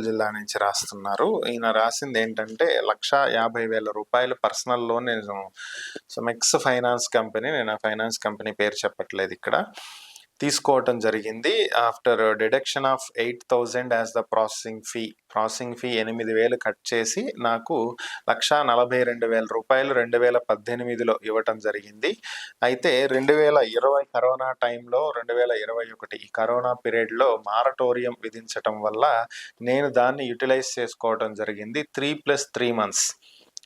జిల్లా నుంచి రాస్తున్నారు. ఈయన రాసింది ఏంటంటే లక్ష యాభై వేల రూపాయలు పర్సనల్ లోన్ నేను సో మెక్స్ ఫైనాన్స్ కంపెనీ నేను ఆ ఫైనాన్స్ కంపెనీ పేరు చెప్పట్లేదు ఇక్కడ. తీసుకోవటం జరిగింది. After deduction of eight thousand as the processing fee processing fee ఎనిమిది వేలు కట్ చేసి నాకు లక్ష నలభై రెండు వేల రూపాయలు రెండు వేల పద్దెనిమిదిలో ఇవ్వటం జరిగింది. అయితే రెండు వేల ఇరవై కరోనా టైంలో రెండు వేల ఇరవై ఒకటి ఈ కరోనా పీరియడ్లో మారటోరియం విధించటం వల్ల నేను దాన్ని యూటిలైజ్ చేసుకోవటం జరిగింది three plus three months.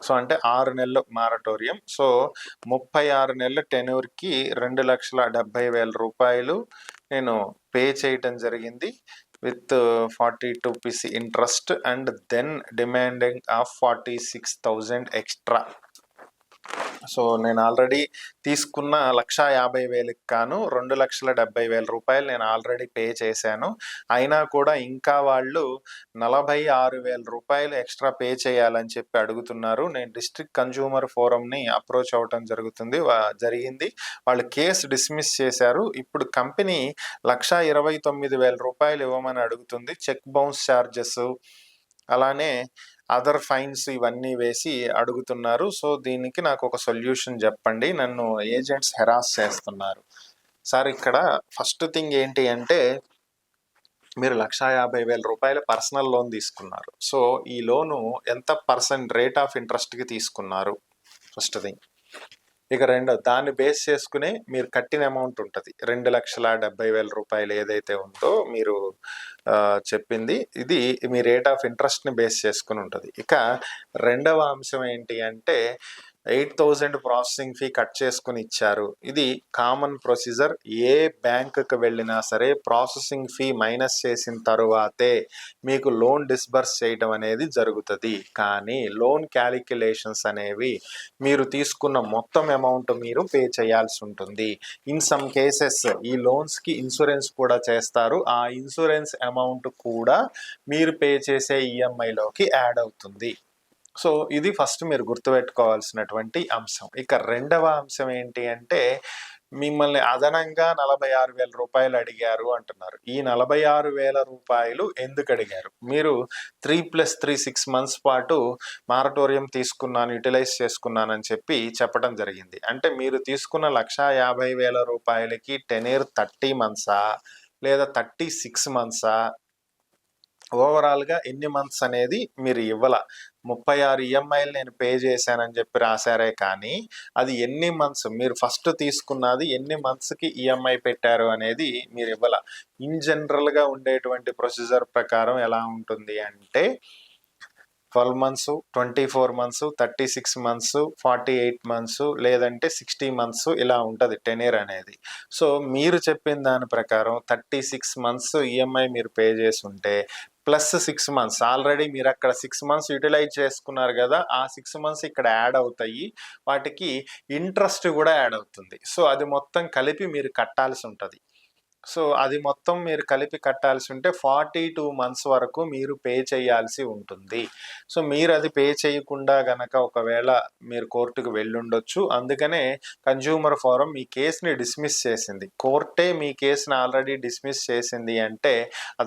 So అంటే ఆరు నెలలు మారటోరియం. సో ముప్పై ఆరు నెలల టెన్యూర్కి రెండు లక్షల డెబ్బై వేల రూపాయలు నేను పే చేయటం జరిగింది. With forty two PC interest and then demanding of forty six thousand extra. So నేను ఆల్రెడీ తీసుకున్న లక్ష యాభై వేలకు కాను రెండు లక్షల డెబ్బై వేల రూపాయలు నేను ఆల్రెడీ పే చేశాను. అయినా కూడా ఇంకా వాళ్ళు నలభై ఆరు వేల రూపాయలు ఎక్స్ట్రా పే చేయాలని చెప్పి అడుగుతున్నారు. నేను డిస్ట్రిక్ట్ కన్జ్యూమర్ ఫోరంని అప్రోచ్ అవ్వటం జరుగుతుంది. జరిగింది. వాళ్ళు కేసు డిస్మిస్ చేశారు. ఇప్పుడు కంపెనీ లక్ష ఇరవై తొమ్మిది వేల రూపాయలు ఇవ్వమని అడుగుతుంది. చెక్ బౌన్స్ ఛార్జెస్ అలానే అదర్ ఫైన్స్ ఇవన్నీ వేసి అడుగుతున్నారు. సో దీనికి నాకు ఒక సొల్యూషన్ చెప్పండి. నన్ను ఏజెంట్స్ హెరాస్ చేస్తున్నారు. సార్ ఇక్కడ ఫస్ట్ థింగ్ ఏంటి అంటే మీరు లక్షా యాభై వేల రూపాయల పర్సనల్ లోన్ తీసుకున్నారు. సో ఈ లోను ఎంత పర్సెంట్ రేట్ ఆఫ్ ఇంట్రెస్ట్కి తీసుకున్నారు? First thing. ఇక రెండో దాన్ని బేస్ చేసుకునే మీరు కట్టిన అమౌంట్ ఉంటుంది. రెండు లక్షల డెబ్బై వేల రూపాయలు ఏదైతే ఉందో మీరు చెప్పింది. ఇది మీ రేట్ ఆఫ్ ఇంట్రెస్ట్ని బేస్ చేసుకుని ఉంటుంది. ఇక రెండవ అంశం ఏంటి అంటే eight thousand processing fee cut చేసుకుని ఇచ్చారు. ఇది కామన్ ప్రొసీజర్ ఏ బ్యాంకుకి వెళ్ళినా సరే ప్రాసెసింగ్ ఫీ మైనస్ చేసిన తరువాతే మీకు లోన్ డిస్బర్స్ చేయడం అనేది జరుగుతుంది. కానీ లోన్ క్యాలిక్యులేషన్స్ అనేవి మీరు తీసుకున్న మొత్తం అమౌంట్ మీరు పే చేయాల్సి ఉంటుంది. ఇన్ సమ్ కేసెస్ ఈ లోన్స్కి ఇన్సూరెన్స్ కూడా చేస్తారు. ఆ ఇన్సూరెన్స్ అమౌంట్ అమౌంట్ కూడా మీరు పే చేసే ఈఎంఐలోకి యాడ్ అవుతుంది. సో ఇది ఫస్ట్ మీరు గుర్తుపెట్టుకోవాల్సినటువంటి అంశం. ఇక రెండవ అంశం ఏంటి అంటే మిమ్మల్ని అదనంగా నలభై ఆరు వేల రూపాయలు అడిగారు అంటున్నారు. ఈ నలభై ఆరు వేల రూపాయలు ఎందుకు అడిగారు? మీరు three plus three six months పాటు మారటోరియం తీసుకున్నాను యూటిలైజ్ చేసుకున్నానని చెప్పి చెప్పడం జరిగింది. అంటే మీరు తీసుకున్న లక్ష యాభై వేల రూపాయలకి టెన్ ఇయర్ థర్టీ మంత్సా లేదా థర్టీ సిక్స్ మంత్సా? ఓవరాల్గా ఎన్ని మంత్స్ అనేది మీరు ఇవ్వాల. ముప్పై ఆరు ఈఎంఐలు నేను పే చేశానని చెప్పి రాశారే కానీ అది ఎన్ని మంత్స్? మీరు ఫస్ట్ తీసుకున్నది ఎన్ని మంత్స్కి ఈఎంఐ పెట్టారు అనేది మీరు ఇవ్వాల. ఇన్ జనరల్గా ఉండేటువంటి ప్రొసీజర్ ప్రకారం ఎలా ఉంటుంది అంటే twelve months twenty four months thirty six months forty eight months లేదంటే సిక్స్టీ మంత్స్ ఇలా ఉంటుంది టెనియర్ అనేది. సో మీరు చెప్పిన దాని ప్రకారం థర్టీ సిక్స్ మంత్స్ ఈఎంఐ మీరు పే చేసి ఉంటే ప్లస్ సిక్స్ మంత్స్ ఆల్రెడీ మీరు అక్కడ సిక్స్ మంత్స్ యూటిలైజ్ చేసుకున్నారు కదా ఆ సిక్స్ మంత్స్ ఇక్కడ యాడ్ అవుతాయి వాటికి ఇంట్రెస్ట్ కూడా యాడ్ అవుతుంది. సో అది మొత్తం కలిపి మీరు కట్టాల్సి ఉంటుంది. సో అది మొత్తం మీరు కలిపి కట్టాల్సి ఉంటే ఫార్టీ టూ మంత్స్ వరకు మీరు పే చేయాల్సి ఉంటుంది. సో మీరు అది పే చేయకుండా గనక ఒకవేళ మీరు కోర్టుకు వెళ్ళుండొచ్చు. అందుకనే కన్జ్యూమర్ ఫోరం మీ కేసుని డిస్మిస్ చేసింది. కోర్టే మీ కేసుని ఆల్రెడీ డిస్మిస్ చేసింది అంటే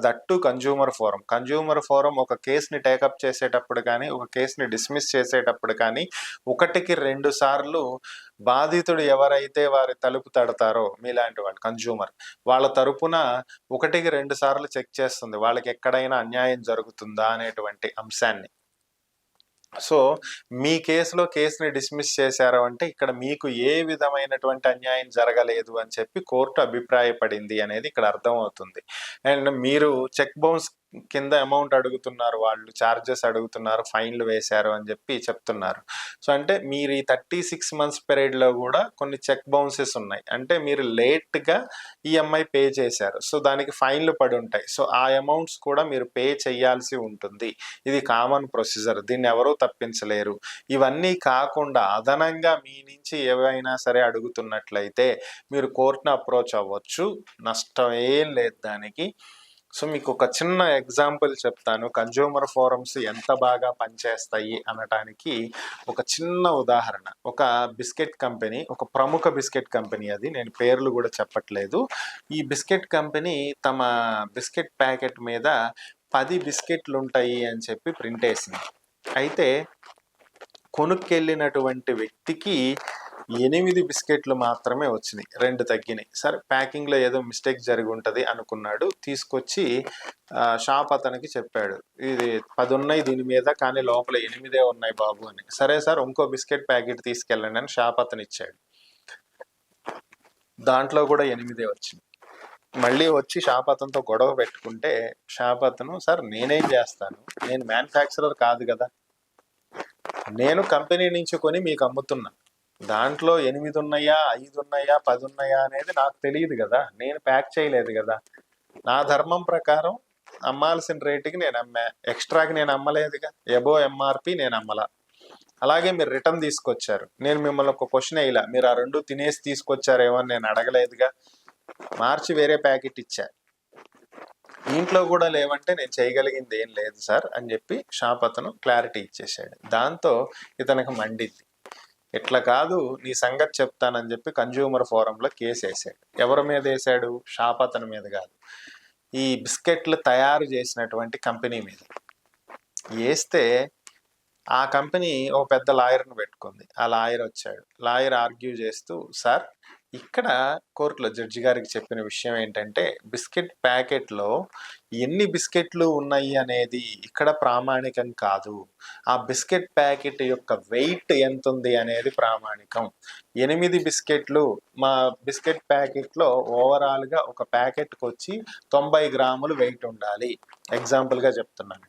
that consumer forum consumer forum ఒక కేసుని టేకప్ చేసేటప్పుడు కానీ ఒక కేసుని డిస్మిస్ చేసేటప్పుడు కానీ ఒకటికి రెండు సార్లు బాధితుడు ఎవరైతే వారి తలుపు తడతారో మీలాంటి వాళ్ళు కన్జ్యూమర్ వాళ్ళ తరపున ఒకటికి రెండు సార్లు చెక్ చేస్తుంది. వాళ్ళకి ఎక్కడైనా అన్యాయం జరుగుతుందా అనేటువంటి అంశాన్ని. సో మీ కేసులో కేసుని డిస్మిస్ చేశారు అంటే ఇక్కడ మీకు ఏ విధమైనటువంటి అన్యాయం జరగలేదు అని చెప్పి కోర్టు అభిప్రాయపడింది అనేది ఇక్కడ అర్థమవుతుంది. అండ్ మీరు చెక్ బౌన్స్ కింద అమౌంట్ అడుగుతున్నారు వాళ్ళు ఛార్జెస్ అడుగుతున్నారు ఫైన్లు వేశారు అని చెప్పి చెప్తున్నారు. సో అంటే మీరు ఈ థర్టీ సిక్స్ మంత్స్ పీరియడ్లో కూడా కొన్ని చెక్ బౌన్సెస్ ఉన్నాయి. అంటే మీరు లేట్గా ఈఎంఐ పే చేశారు. సో దానికి ఫైన్లు పడి ఉంటాయి. సో ఆ అమౌంట్స్ కూడా మీరు పే చేయాల్సి ఉంటుంది. ఇది కామన్ ప్రొసీజర్ దీన్ని ఎవరూ తప్పించలేరు. ఇవన్నీ కాకుండా అదనంగా మీ నుంచి ఏవైనా సరే అడుగుతున్నట్లయితే మీరు కోర్టును అప్రోచ్ అవ్వచ్చు. నష్టం ఏం లేదు దానికి. సో మీకు ఒక చిన్న ఎగ్జాంపుల్ చెప్తాను. కన్జ్యూమర్ ఫోరమ్స్ ఎంత బాగా పనిచేస్తాయి అనటానికి ఒక చిన్న ఉదాహరణ. ఒక బిస్కెట్ కంపెనీ ఒక ప్రముఖ బిస్కెట్ కంపెనీ అది నేను పేర్లు కూడా చెప్పట్లేదు. ఈ బిస్కెట్ కంపెనీ తమ బిస్కెట్ ప్యాకెట్ మీద పది బిస్కెట్లు ఉంటాయి అని చెప్పి ప్రింట్ వేసింది. అయితే కొనుక్కెళ్ళినటువంటి వ్యక్తికి ఎనిమిది బిస్కెట్లు మాత్రమే వచ్చినాయి రెండు తగ్గినాయి. సరే ప్యాకింగ్లో ఏదో మిస్టేక్ జరిగి ఉంటుంది అనుకున్నాడు తీసుకొచ్చి షాప్ అతనికి చెప్పాడు ఇది పది ఉన్నాయి దీని మీద కానీ లోపల ఎనిమిదే ఉన్నాయి బాబు అని. సరే సార్ ఇంకో బిస్కెట్ ప్యాకెట్ తీసుకెళ్ళండి అని షాప్ అతను ఇచ్చాడు. దాంట్లో కూడా ఎనిమిదే వచ్చింది మళ్ళీ వచ్చి షాప్ అతనితో గొడవ పెట్టుకుంటే షాప్ అతను సార్ నేనేం చేస్తాను? నేను మ్యానుఫ్యాక్చరర్ కాదు కదా. నేను కంపెనీ నుంచి కొని మీకు అమ్ముతున్నా. దాంట్లో ఎనిమిది ఉన్నాయా ఐదు ఉన్నాయా పది ఉన్నాయా అనేది నాకు తెలియదు కదా. నేను ప్యాక్ చేయలేదు కదా. నా ధర్మం ప్రకారం అమ్మాల్సిన రేటుకి నేను అమ్మా. ఎక్స్ట్రాకి నేను అమ్మలేదుగా. ఎబో ఎంఆర్పి నేను అమ్మలా. అలాగే మీరు రిటర్న్ తీసుకొచ్చారు. నేను మిమ్మల్ని ఒక క్వశ్చన్ వేయలా. మీరు ఆ రెండు తినేసి తీసుకొచ్చారేమో అని నేను అడగలేదుగా. మార్చి వేరే ప్యాకెట్ ఇచ్చా. దీంట్లో కూడా లేవంటే నేను చేయగలిగింది ఏం లేదు సార్ అని చెప్పి షాప్ అతను క్లారిటీ ఇచ్చేసాడు దాంతో ఇతనికి మండింది ఇట్లా కాదు నీ సంగతి చెప్తానని చెప్పి కన్జ్యూమర్ ఫోరంలో కేసు వేసాడు. ఎవరి మీద వేసాడు? షాప్ అతని మీద కాదు. ఈ బిస్కెట్లు తయారు చేసినటువంటి కంపెనీ మీద. వేస్తే ఆ కంపెనీ ఓ పెద్ద లాయర్ని పెట్టుకుంది. ఆ లాయర్ వచ్చాడు. లాయర్ ఆర్గ్యూ చేస్తూ సార్ ఇక్కడ కోర్టులో జడ్జి గారికి చెప్పిన విషయం ఏంటంటే బిస్కెట్ ప్యాకెట్లో ఎన్ని బిస్కెట్లు ఉన్నాయి అనేది ఇక్కడ ప్రామాణికం కాదు. ఆ బిస్కెట్ ప్యాకెట్ యొక్క వెయిట్ ఎంత ఉంది అనేది ప్రామాణికం. ఎనిమిది బిస్కెట్లు మా బిస్కెట్ ప్యాకెట్లో ఓవరాల్గా ఒక ప్యాకెట్కి వచ్చి తొంభై గ్రాములు వెయిట్ ఉండాలి. ఎగ్జాంపుల్గా చెప్తున్నాను.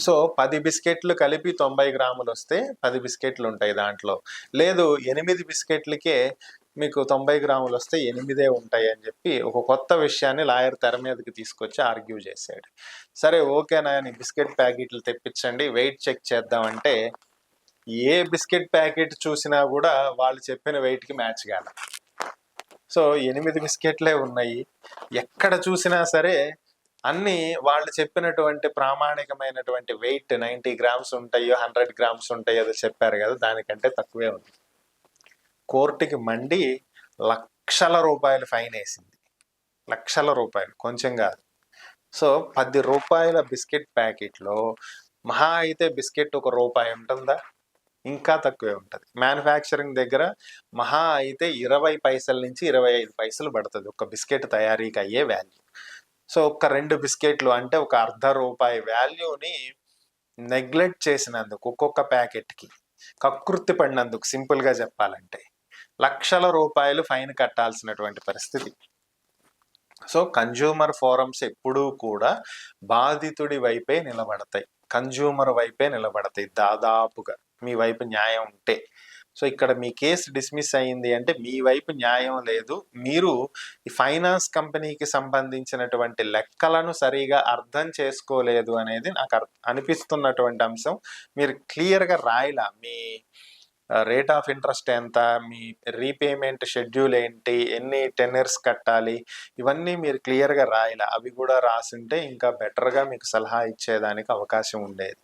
సో పది బిస్కెట్లు కలిపి తొంభై గ్రాములు వస్తే పది బిస్కెట్లు ఉంటాయి దాంట్లో. లేదు ఎనిమిది బిస్కెట్లకే మీకు తొంభై గ్రాములు వస్తే ఎనిమిదే ఉంటాయి అని చెప్పి ఒక కొత్త విషయాన్ని లాయర్ తెర మీదకి తీసుకొచ్చి ఆర్గ్యూ చేశాడు. సరే ఓకే నాయని బిస్కెట్ ప్యాకెట్లు తెప్పించండి వెయిట్ చెక్ చేద్దామంటే ఏ బిస్కెట్ ప్యాకెట్ చూసినా కూడా వాళ్ళు చెప్పిన వెయిట్కి మ్యాచ్ కాదు సో ఎనిమిది బిస్కెట్లే ఉన్నాయి. ఎక్కడ చూసినా సరే అన్ని వాళ్ళు చెప్పినటువంటి ప్రామాణికమైనటువంటి వెయిట్ నైంటీ గ్రామ్స్ ఉంటాయో హండ్రెడ్ గ్రామ్స్ ఉంటాయో అది చెప్పారు కదా దానికంటే తక్కువే ఉంది. కోర్టుకి మండి లక్షల రూపాయలు ఫైన్ వేసింది. లక్షల రూపాయలు కొంచెం కాదు. సో పది రూపాయల బిస్కెట్ ప్యాకెట్లో మహా అయితే బిస్కెట్ ఒక రూపాయి ఉంటుందా? ఇంకా తక్కువే ఉంటుంది. మ్యానుఫ్యాక్చరింగ్ దగ్గర మహా అయితే ఇరవై పైసల నుంచి ఇరవై ఐదు పైసలు పడుతుంది. ఒక బిస్కెట్ తయారీకి అయ్యే వాల్యూ. సో ఒక రెండు బిస్కెట్లు అంటే ఒక అర్ధ రూపాయి వాల్యూని నెగ్లెక్ట్ చేసినందుకు ఒక్కొక్క ప్యాకెట్కి కకృతి పడినందుకు సింపుల్గా చెప్పాలంటే లక్షల రూపాయలు ఫైన్ కట్టాల్సినటువంటి పరిస్థితి. సో కన్జ్యూమర్ ఫోరమ్స్ ఎప్పుడూ కూడా బాధితుడి వైపే నిలబడతాయి. కన్జ్యూమర్ వైపే నిలబడతాయి దాదాపుగా. మీ వైపు న్యాయం ఉంటే. సో ఇక్కడ మీ కేసు డిస్మిస్ అయింది అంటే మీ వైపు న్యాయం లేదు. మీరు ఈ ఫైనాన్స్ కంపెనీకి సంబంధించినటువంటి లెక్కలను సరిగా అర్థం చేసుకోలేదు అనేది నాకు అర్- అనిపిస్తున్నటువంటి అంశం. మీరు క్లియర్గా రాయలా? మీ రేట్ ఆఫ్ ఇంట్రెస్ట్ ఎంత? మీ రీపేమెంట్ షెడ్యూల్ ఏంటి? ఎన్ని టెన్నర్స్ కట్టాలి? ఇవన్నీ మీరు క్లియర్గా రాయాలి? అవి కూడా రాసుంటే ఇంకా బెటర్గా మీకు సలహా ఇచ్చేదానికి అవకాశం ఉండేది.